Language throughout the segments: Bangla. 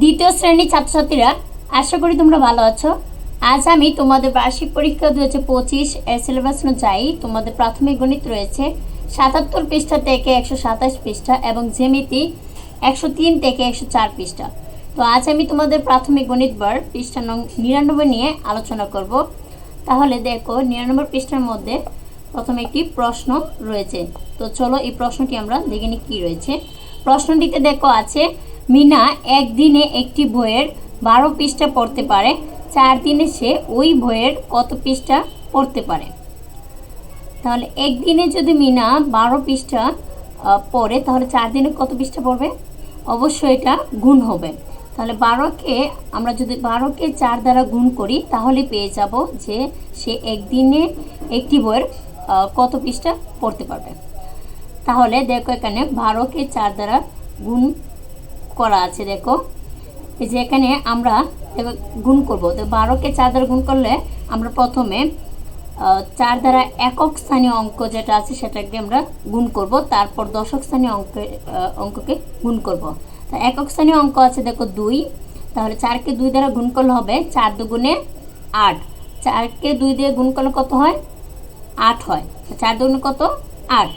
দ্বিতীয় শ্রেণির ছাত্রছাত্রীরা, আশা করি তোমরা ভালো আছো। আজ আমি তোমাদের বার্ষিক পরীক্ষা দু হাজার পঁচিশ সিলেবাস অনুযায়ী তোমাদের প্রাথমিক গণিত রয়েছে সাতাত্তর পৃষ্ঠা থেকে একশো সাতাশ পৃষ্ঠা এবং জ্যামিতি একশো তিন থেকে একশো চার পৃষ্ঠা। তো আজ আমি তোমাদের প্রাথমিক গণিত বার পৃষ্ঠা নং নিরানব্বই নিয়ে আলোচনা করব। তাহলে দেখো, নিরানব্বই পৃষ্ঠার মধ্যে প্রথমে একটি প্রশ্ন রয়েছে। তো চলো এই প্রশ্নটি আমরা দেখে নিই কী রয়েছে। প্রশ্নটিতে দেখো আছে মিনা একদিনে একটি বইয়ের বারো পৃষ্ঠা পড়তে পারে চার দিনে সে ওই বইয়ের কত পৃষ্ঠা পড়তে পারে? তাহলে একদিনে যদি মিনা বারো পৃষ্ঠা পড়ে, তাহলে চার দিনে কত পৃষ্ঠা পড়বে? অবশ্যই এটা গুণ হবে। তাহলে বারোকে আমরা যদি বারোকে চার দ্বারা গুণ করি, তাহলে পেয়ে যাব যে সে একদিনে একটি বইয়ের কত পৃষ্ঠা পড়তে পারবে। তাহলে দেখো এখানে বারোকে চার দ্বারা গুণ করা আছে, দেখো। এই যে এখানে আমরা গুণ করব। তো বারোকে চার দ্বারা গুণ করলে আমরা প্রথমে চার দ্বারা একক স্থানীয় অঙ্ক যেটা আছে সেটাকে আমরা গুণ করব। তারপর দশক স্থানীয় অঙ্কে অঙ্ককে গুণ করব। তা একক স্থানীয় অঙ্ক আছে, দেখো দুই। তাহলে চারকে দুই দ্বারা গুণ করলে হবে চার দুগুণে আট। চারকে দুই দিয়ে গুণ করলে কত হয়? আট হয়। চার দুগুণে কত? আট।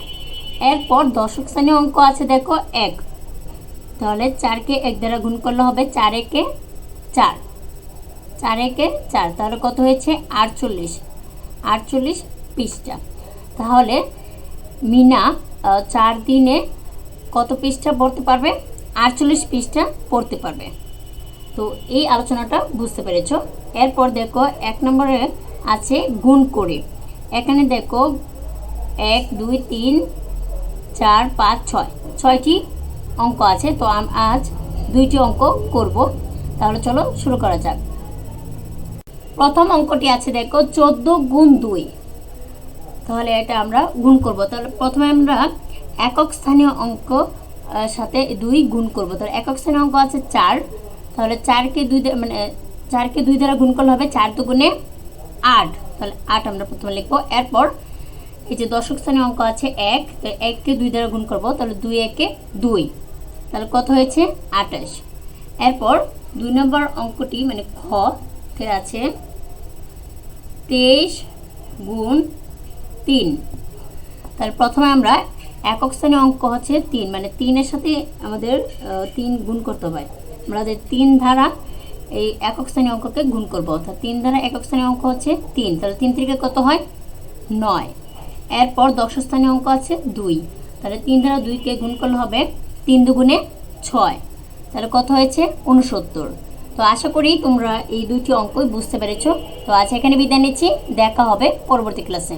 এরপর দশক স্থানীয় অঙ্ক আছে, দেখো এক। তাহলে চারকে এক দ্বারা গুণ করলে হবে চার একে চার। চার একে চার, তাহলে কত হয়েছে? আটচল্লিশ। আটচল্লিশ পৃষ্ঠা। তাহলে মিনা চার দিনে কত পৃষ্ঠা পড়তে পারবে? আটচল্লিশ পৃষ্ঠা পড়তে পারবে। তো এই আলোচনাটা বুঝতে পেরেছ। এরপর দেখো এক নম্বরে আছে গুণ করে। এখানে দেখো এক, দুই, তিন, চার, পাঁচ, ছয়। ছয়টি অঙ্ক আছে, তো আজ দুইটি অঙ্ক করব। তাহলে চলো শুরু করা যাক। প্রথম অঙ্কটি আছে, দেখো, চোদ্দ গুণ দুই। তাহলে এটা আমরা গুণ করব। তাহলে প্রথমে আমরা একক স্থানীয় অঙ্ক সাথে দুই গুণ করব। তাহলে একক স্থানীয় অঙ্ক আছে চার। তাহলে চারকে দুই মানে চারকে দুই দ্বারা গুণ করলে হবে চার দুগুণে আট। তাহলে আট আমরা প্রথমে লিখব। এরপর এই যে দশক স্থানীয় অঙ্ক আছে এক, তো এককে দুই দ্বারা গুণ করব, তাহলে দুই একে দুই। তাহলে কত হয়েছে? আঠাশ। এরপর দুই নম্বর অঙ্কটি মানে খ আছে তেইশ গুণ তিন। তাহলে প্রথমে আমরা একক স্থানীয় অঙ্ক হচ্ছে তিন মানে তিনের সাথে আমাদের তিন গুণ করতে হবে আমরা যে তিন ধারা এই একক স্থানীয় অঙ্ককে গুণ করব, অর্থাৎ তিন ধারা একক স্থানীয় অঙ্ক হচ্ছে তিন। তাহলে তিন থেকে কত হয়? নয়। এরপর দশ স্থানীয় অঙ্ক আছে দুই। তাহলে তিন দ্বারা দুইকে গুণ করলে হবে তিন দুগুণে ছয়। তাহলে কত হয়েছে? উনসত্তর তো আশা করি তোমরা এই দুইটি অঙ্কই বুঝতে পেরেছ। তো আজ এখানে বিদায় নিচ্ছি। দেখা হবে পরবর্তী ক্লাসে।